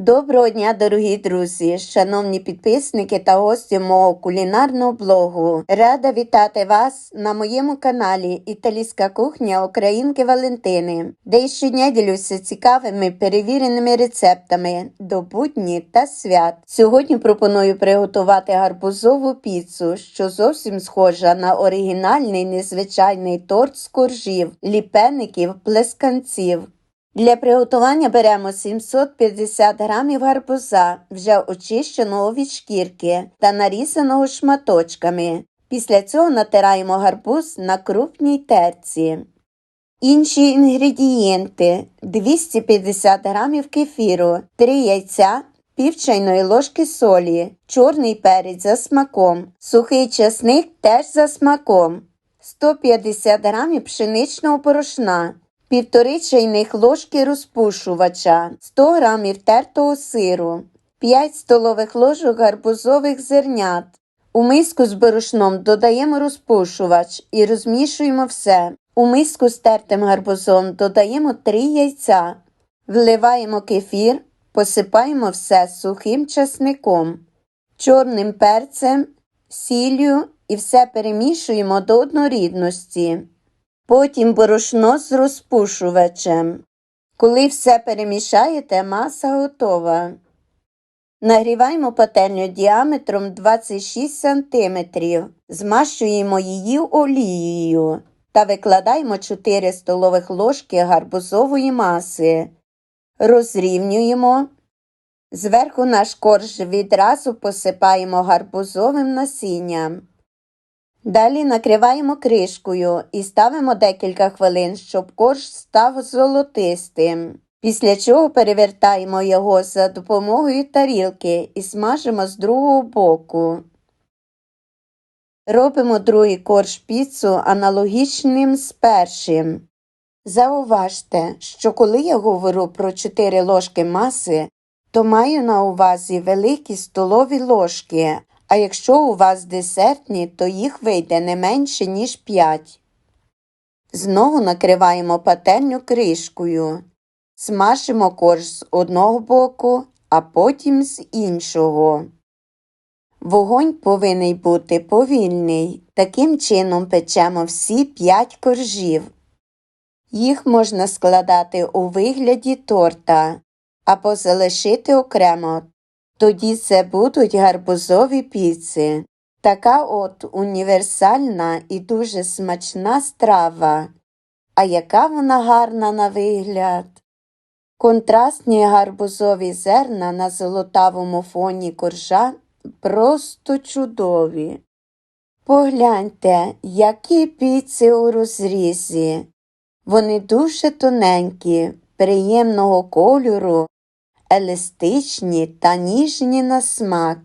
Доброго дня, дорогі друзі, шановні підписники та гості мого кулінарного блогу. Рада вітати вас на моєму каналі Італійська кухня Українки Валентини, де щодня ділюся цікавими перевіреними рецептами до будні та свят. Сьогодні пропоную приготувати гарбузову піцу, що зовсім схожа на оригінальний незвичайний торт з коржів, ліпеників, плесканців. Для приготування беремо 750 грамів гарбуза, вже очищеного від шкірки та нарізаного шматочками. Після цього натираємо гарбуз на крупній терці. Інші інгредієнти 250 грамів кефіру, 3 яйця, пів чайної ложки солі, чорний перець за смаком, сухий часник теж за смаком, 150 грамів пшеничного порошна, півтори чайних ложки розпушувача, 100 грамів тертого сиру, 5 столових ложок гарбузових зернят. У миску з борошном додаємо розпушувач і розмішуємо все. У миску з тертим гарбузом додаємо 3 яйця, вливаємо кефір, посипаємо все сухим часником, чорним перцем, сіллю і все перемішуємо до однорідності. Потім борошно з розпушувачем. Коли все перемішаєте, маса готова. Нагріваємо пательню діаметром 26 см, змащуємо її олією та викладаємо 4 столових ложки гарбузової маси. Розрівнюємо. Зверху наш корж відразу посипаємо гарбузовим насінням. Далі накриваємо кришкою і ставимо декілька хвилин, щоб корж став золотистим. Після чого перевертаємо його за допомогою тарілки і смажимо з другого боку. Робимо другий корж піцу аналогічним з першим. Зауважте, що коли я говорю про 4 ложки маси, то маю на увазі великі столові ложки, а якщо у вас десертні, то їх вийде не менше, ніж 5. Знову накриваємо пательню кришкою. Смажимо корж з одного боку, а потім з іншого. Вогонь повинен бути повільний. Таким чином печемо всі 5 коржів. Їх можна складати у вигляді торта або залишити окремо. Тоді це будуть гарбузові піци. Така от універсальна і дуже смачна страва. А яка вона гарна на вигляд. Контрастні гарбузові зерна на золотавому фоні коржа просто чудові. Погляньте, які піци у розрізі. Вони дуже тоненькі, приємного кольору, еластичні та ніжні на смак.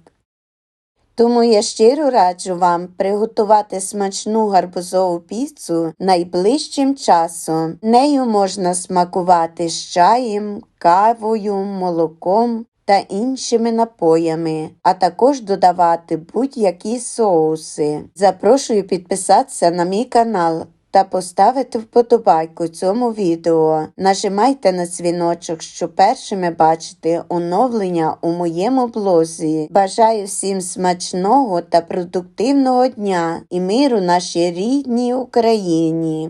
Тому я щиро раджу вам приготувати смачну гарбузову піцу найближчим часом. Нею можна смакувати з чаєм, кавою, молоком та іншими напоями, а також додавати будь-які соуси. Запрошую підписатися на мій канал та поставити вподобайку цьому відео. Нажимайте на дзвіночок, щоб першими бачити оновлення у моєму блозі. Бажаю всім смачного та продуктивного дня і миру нашій рідній Україні!